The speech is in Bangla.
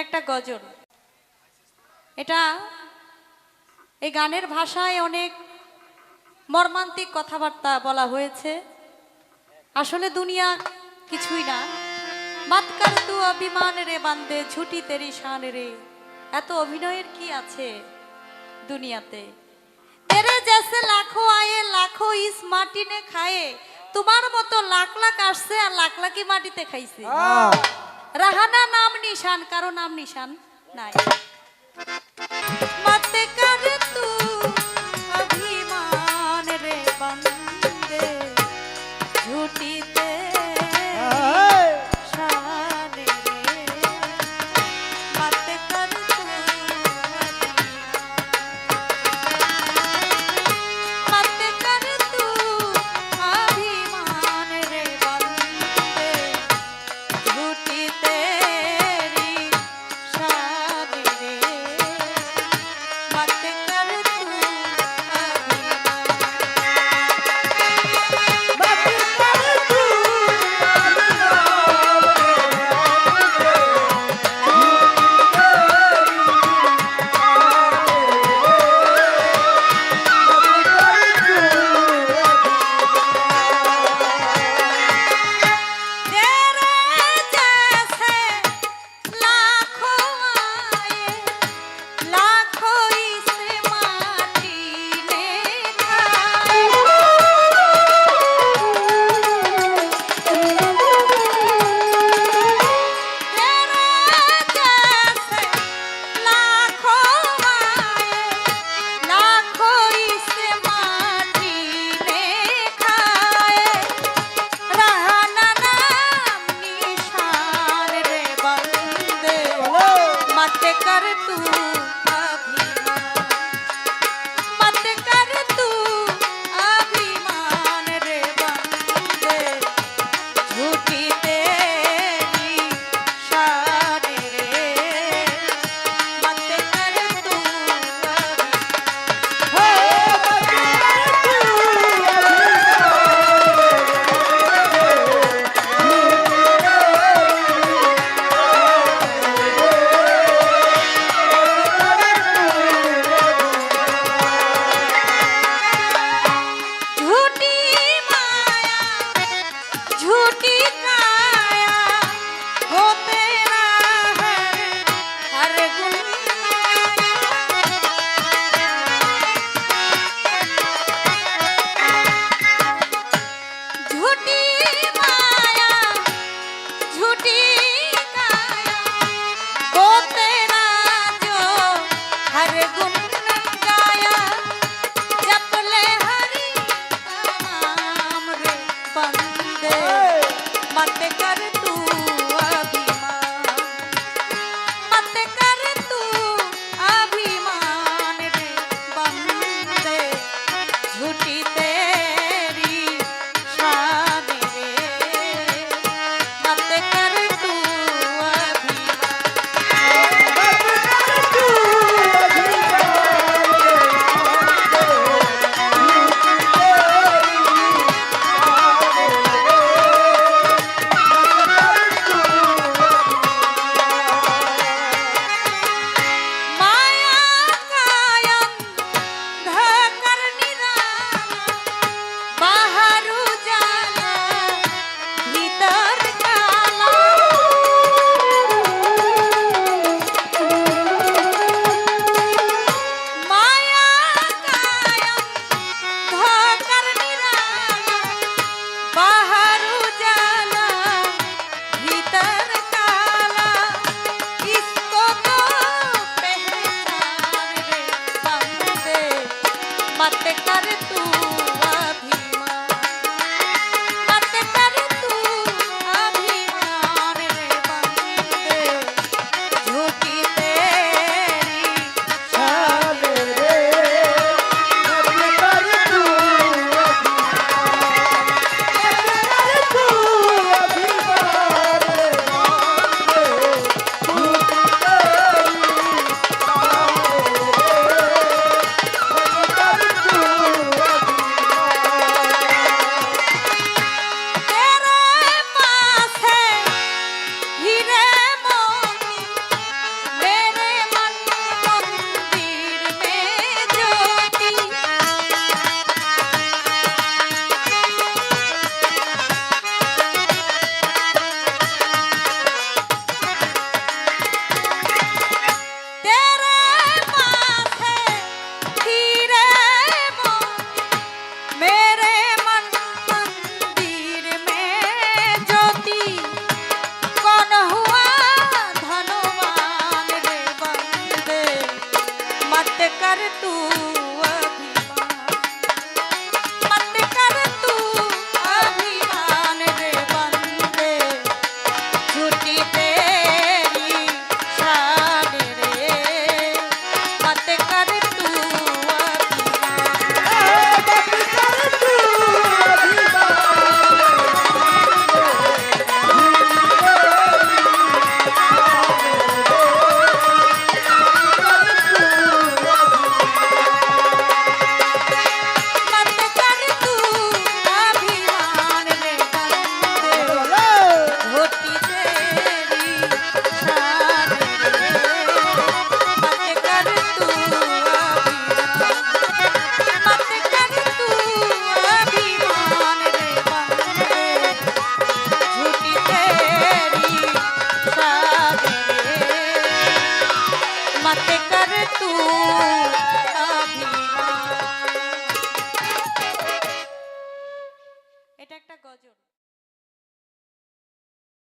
এটা একটা গজল। এটা এই গানের ভাষায় অনেক মর্মান্তিক কথাবার্তা বলা হয়েছে। আসলে দুনিয়া কিছুই না। মাতকার তু অভিমান রে বান্দে, ঝুটি তেরি শান রে। এত অভিনয়ের কি আছে দুনিয়াতে? তেরে জেসে লাখো আয়ে, লাখো ইস মাটিনে খায়ে। তোমার মতো লাখ লাখ আসছে আর লাখ লাখই মাটিতে খাইছে। রাহানা নাম নিশান কারও নাম নিশান নাই। দুটিতে बातें कर तू।